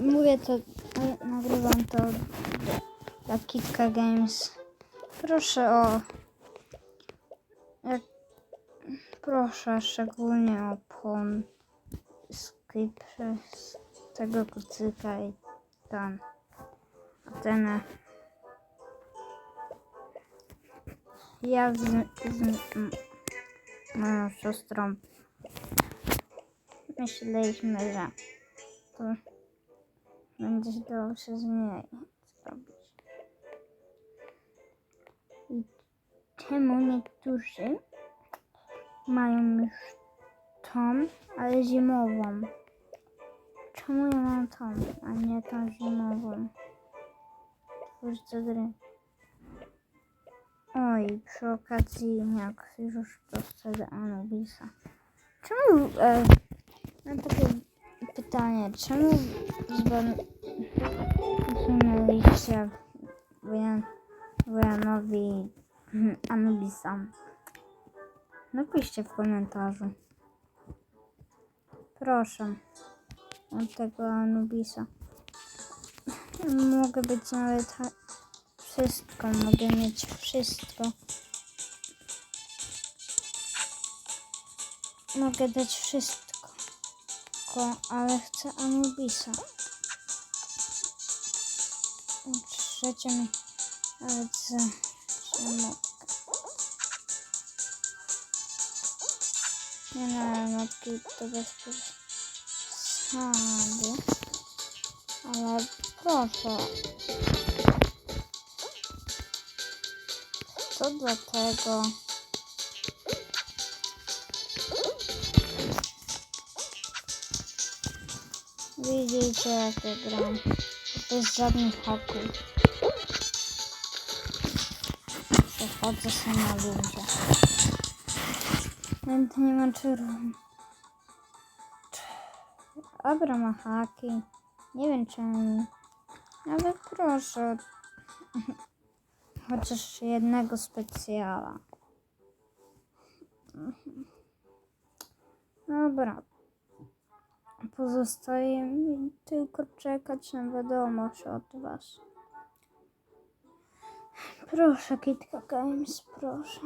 Mówię to, nagrywam to dla Kitka Games. Proszę o. Jak, proszę szczególnie o pon skip przez tego kucyka i tam Atenę. Ja z, z moją siostrą myśleliśmy, że to będzie dało się zmienić zrobić. I czemu niektórzy mają już tą, ale zimową? Czemu ja mam tą, a nie tą zimową? Twórcy gry. Oj, przy okazji, jak już to wtedy Anubisa. Czemu, e, mam takie pytanie, czemu zbaniliście Wojan, Wojanowi Anubisa? Napiszcie w komentarzu. Proszę. Od tego Anubisa. Mogę być nawet wszystko, mogę mieć wszystko. Mogę dać wszystko, Ko- ale chcę Anubisa. Trzecie mi, ale co, mogę. Nie no, notki to bez przesady, ale proszę. To dlatego. Widzicie jak ja gram. Bez żadnych haków. Przechodzę sobie na ludzie. Więc nie ma czerwony. Abra ma haki. Nie wiem czemu. Ale proszę. Chociaż jednego specjala. Dobra. Pozostaje mi tylko czekać na wiadomość od Was. Proszę, Kitka Games, proszę.